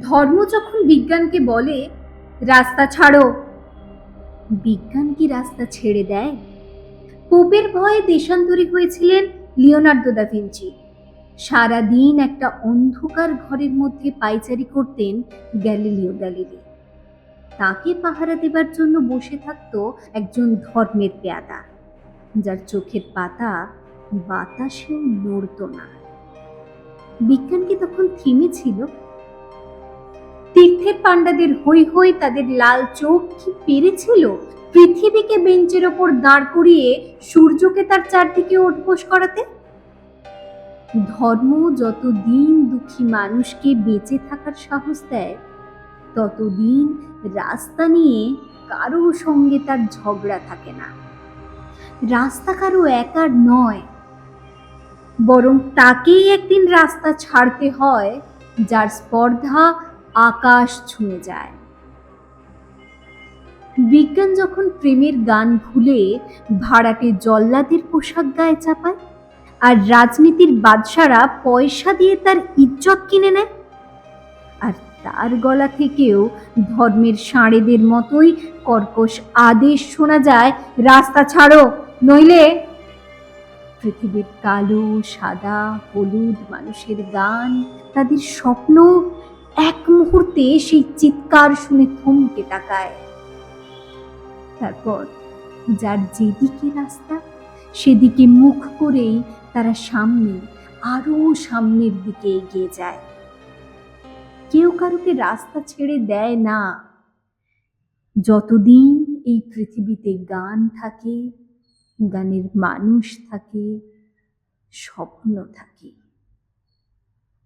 ধর্ম যখন বিজ্ঞানকে বলে, রাস্তা ছাড়ো। বিজ্ঞান কি রাস্তা ছেড়ে দেয়? পোপের ভয়ে দেশান্তরী হয়েছিলেন লিওনার্দো দা ভিঞ্চি। সারাদিন একটা অন্ধকার ঘরের মধ্যে পাইচারি করতেন গ্যালিলিও গ্যালিলি। তাকে পাহারা দেবার জন্য বসে থাকতো একজন ধর্মের পেয়াদা, যার চোখের পাতা বাতাসেও নড়ত না। বিজ্ঞান কি তখন থেমেছিল তীর্থের পাণ্ডাদের হই হই তাদের লাল চোখ কি পেরেছিল? পৃথিবীকে বেঞ্চের ওপর দাঁড় করিয়ে সূর্যকে তার চারদিকে ওঠবোস করাতে? ধর্ম যতদিন দুঃখী মানুষকে বেঁচে থাকার সাহস দেয়, ততদিন রাস্তা নিয়ে কারও সঙ্গে তার ঝগড়া থাকে না। রাস্তা কারও একার নয়, বরং তাকেই একদিন রাস্তা ছাড়তে হয়, যার স্পর্ধা আকাশ ছুঁয়ে যায়। বিজ্ঞান যখন প্রেমের গান ভুলে ভাড়াটে জল্লাদের পোশাক গায়ে চাপায়, আর রাজনীতির বাদশারা পয়সা দিয়ে তার ইজ্জত কিনে নেয়, আর তার গলা থেকেও ধর্মের সাঁড়েদের মতোই কর্কশ আদেশ শোনা যায়, রাস্তা ছাড়ো, নইলে পৃথিবীর কালো, সাদা, হলুদ মানুষের গান, তাদের স্বপ্ন এক মুহূর্তে সেই চিৎকার শুনে থমকে তাকায়। তারপর যার যেদিকে রাস্তা, সেদিকে মুখ করেই তারা সামনে আরও সামনের দিকে এগিয়ে যায়। কেউ কারোকে রাস্তা ছেড়ে দেয় না। যতদিন এই পৃথিবীতে গান থাকে, গানের মানুষ থাকে, স্বপ্ন থাকে।